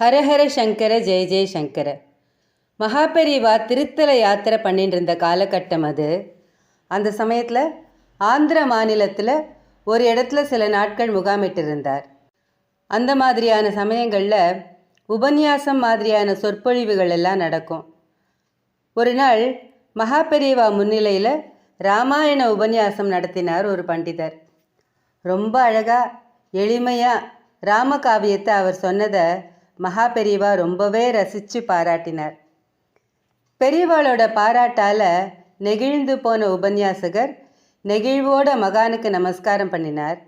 ஹரஹர சங்கர ஜெய ஜெய சங்கர. மகாபெரிவா திருத்தல யாத்திரை பண்ணிட்டு இருந்த காலகட்டம் அது. அந்த சமயத்தில் ஆந்திர மாநிலத்தில் ஒரு இடத்துல சில நாட்கள் முகாமிட்டு இருந்தார் அந்த மாதிரியான சமயங்களில் உபன்யாசம் மாதிரியான சொற்பொழிவுகள் எல்லாம் நடக்கும். ஒரு நாள் மகாபெரிவா முன்னிலையில் ராமாயண உபன்யாசம் நடத்தினார் ஒரு பண்டிதர். ரொம்ப அழகாக எளிமையாக ராமகாவியத்தை அவர் சொன்னதை மகா பெரியவா ரொம்பவே ரசித்து பாராட்டினார். பெரியவாளோட பாராட்டால் நெகிழ்ந்து போன உபன்யாசகர் நெகிழ்வோட மகானுக்கு நமஸ்காரம் பண்ணினார்.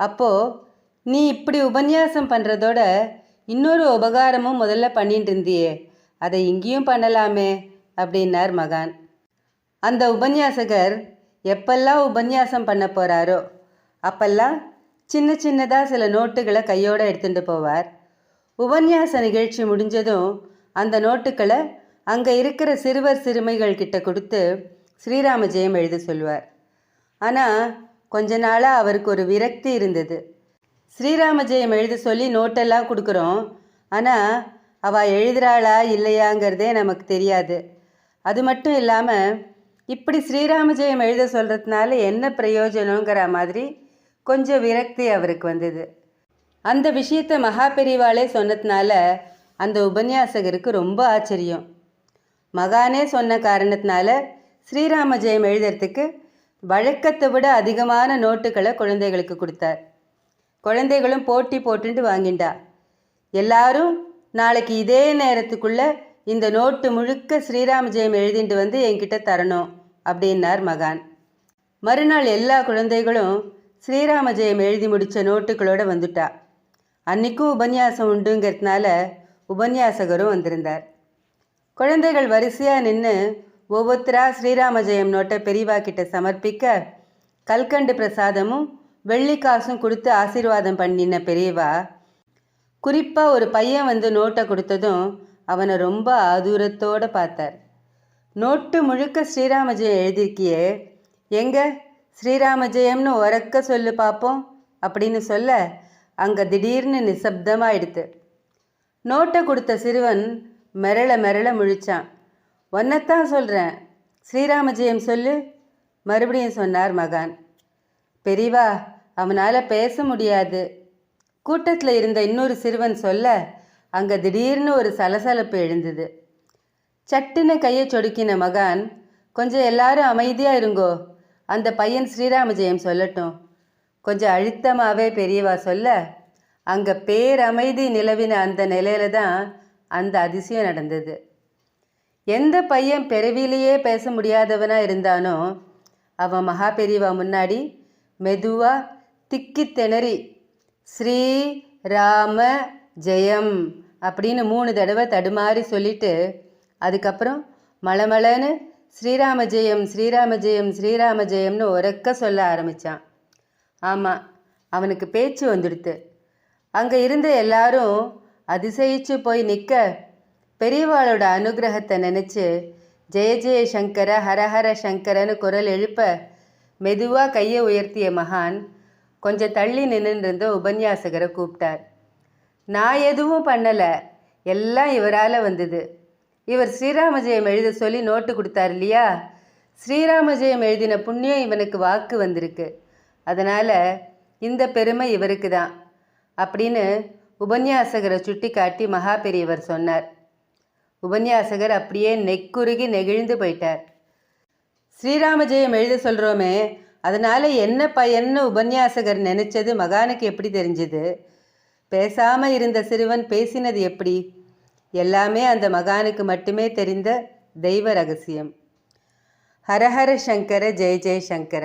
அப்போது நீ இப்படி உபன்யாசம் பண்ணுறதோட இன்னொரு உபகாரமும் முதல்ல பண்ணிட்டு இருந்தியே அதை இங்கேயும் பண்ணலாமே அப்படின்னார் மகான். அந்த உபன்யாசகர் எப்பெல்லாம் உபன்யாசம் பண்ண போகிறாரோ அப்பெல்லாம் சின்ன சின்னதாக சில நோட்டுகளை கையோடு எடுத்துகிட்டு போவார். உபன்யாச நிகழ்ச்சி முடிஞ்சதும் அந்த நோட்டுக்களை அங்கே இருக்கிற சிறுவர் சிறுமைகள் கிட்ட கொடுத்து ஸ்ரீராம ஜெயம் எழுத சொல்வார் ஆனால் கொஞ்ச நாளாக அவருக்கு ஒரு விரக்தி இருந்தது. ஸ்ரீராம ஜெயம் எழுத சொல்லி நோட்டெல்லாம் கொடுக்குறோம். ஆனால் அவள் எழுதுகிறாளா இல்லையாங்கிறதே நமக்கு தெரியாது. அது மட்டும் இல்லாமல் இப்படி ஸ்ரீராம ஜெயம் எழுத சொல்கிறதுனால என்ன பிரயோஜனங்கிற மாதிரி கொஞ்சம் விரக்தி அவருக்கு வந்தது. அந்த விஷயத்தை மகா பெரிவாளே சொன்னதுனால அந்த உபன்யாசகருக்கு ரொம்ப ஆச்சரியம். மகானே சொன்ன காரணத்தினால ஸ்ரீராம ஜெயம் எழுதுறதுக்கு வழக்கத்தை விட அதிகமான நோட்டுகளை குழந்தைகளுக்கு கொடுத்தார். குழந்தைகளும் போட்டி போட்டுட்டு வாங்கிண்டா. எல்லாரும் நாளைக்கு இதே நேரத்துக்குள்ள இந்த நோட்டு முழுக்க ஸ்ரீராம ஜெயம் எழுதிட்டு வந்து என்கிட்ட தரணும் அப்படின்னார் மகான். மறுநாள் எல்லா குழந்தைகளும் ஸ்ரீராம ஜெயம் எழுதி முடித்த நோட்டுகளோடு வந்துட்டா. அன்னைக்கும் உபன்யாசம் உண்டுங்கிறதுனால உபன்யாசகரும் வந்திருந்தார். குழந்தைகள் வரிசையாக நின்று ஒவ்வொருத்தரா ஸ்ரீராம ஜெயம் நோட்டை பெரியவா கிட்ட சமர்ப்பிக்க கல்கண்டு பிரசாதமும் வெள்ளிக்காசும் கொடுத்து ஆசீர்வாதம் பண்ணின பெரியவா குறிப்பாக ஒரு பையன் வந்து நோட்டை கொடுத்ததும் அவனை ரொம்ப ஆதூரத்தோடு பார்த்தார். நோட்டு முழுக்க ஸ்ரீராம ஜெயம் எழுதியிருக்கியே எங்க? ஸ்ரீராம ஜெயம்னு உறக்க சொல்லு பார்ப்போம் அப்படின்னு சொல்ல அங்கே திடீர்னு நிசப்தமாயிடுத்து. நோட்டை கொடுத்த சிறுவன் மிரள மிரள முழிச்சான். ஒன்னத்தான் சொல்கிறேன் ஸ்ரீராமஜெயம் சொல்லு மறுபடியும் சொன்னார் மகான். பெரியவா அவனால் பேச முடியாது. கூட்டத்தில் இருந்த இன்னொரு சிறுவன் சொல்ல அங்கே திடீர்னு ஒரு சலசலப்பு எழுந்தது. சட்டுன்னு கையை சொடுக்கின மகான் கொஞ்சம் எல்லாரும் அமைதியாக இருங்கோ. அந்த பையன் ஸ்ரீராம ஜெயம் சொல்லட்டும். கொஞ்சம் அழுத்தமாகவே பெரியவா சொல்ல அங்கே பேரமைதி நிலவின அந்த நிலையில தான் அந்த அதிசயம் நடந்தது. எந்த பையன் பிறவிலேயே பேச முடியாதவனாக இருந்தானோ அவன் மகா பெரியவா முன்னாடி மெதுவாக திக்கி திணறி ஸ்ரீ ராம ஜெயம் அப்படின்னு மூணு தடவை தடுமாறி சொல்லிட்டு அதுக்கப்புறம் மலமலன்னு ஸ்ரீராம ஜெயம் ஸ்ரீராம ஜெயம் ஸ்ரீராம ஜெயம்னு உறக்க சொல்ல ஆரம்பித்தான் ஆமாம் அவனுக்கு பேச்சு வந்துடுத்து. அங்கே இருந்த எல்லாரும் அதிசயிச்சு போய் நிற்க பெரியவாளோட அனுகிரகத்தை நினச்சி ஜெய ஜெய சங்கர ஹரஹர சங்கரன்னு குரல் எழுப்ப மெதுவாக கையை உயர்த்திய மகான் கொஞ்சம் தள்ளி நின்றுருந்த உபன்யாசகரை கூப்பிட்டார். நான் எதுவும் பண்ணலை எல்லாம் இவரால் வந்தது. இவர் ஸ்ரீராம ஜெயம் எழுத சொல்லி நோட்டு கொடுத்தார் இல்லையா? ஸ்ரீராம ஜெயம் எழுதின புண்ணியம் இவனுக்கு வாக்கு வந்திருக்கு. அதனால் இந்த பெருமை இவருக்கு தான் அப்படின்னு உபன்யாசகரை சுட்டி காட்டி மகா பெரியவர் சொன்னார். உபன்யாசகர் அப்படியே நெக்குருகி நெகிழ்ந்து போயிட்டார். ஸ்ரீராம ஜெயம் எழுத சொல்கிறோமே அதனால் என்ன பயன்னு உபன்யாசகர் நினச்சது மகானுக்கு எப்படி தெரிஞ்சது? பேசாமல் இருந்த சிறுவன் பேசினது எப்படி? எல்லாமே அந்த மகானுக்கு மட்டுமே தெரிந்த தெய்வ ரகசியம். ஹரஹர சங்கர ஜெய ஜெய சங்கர.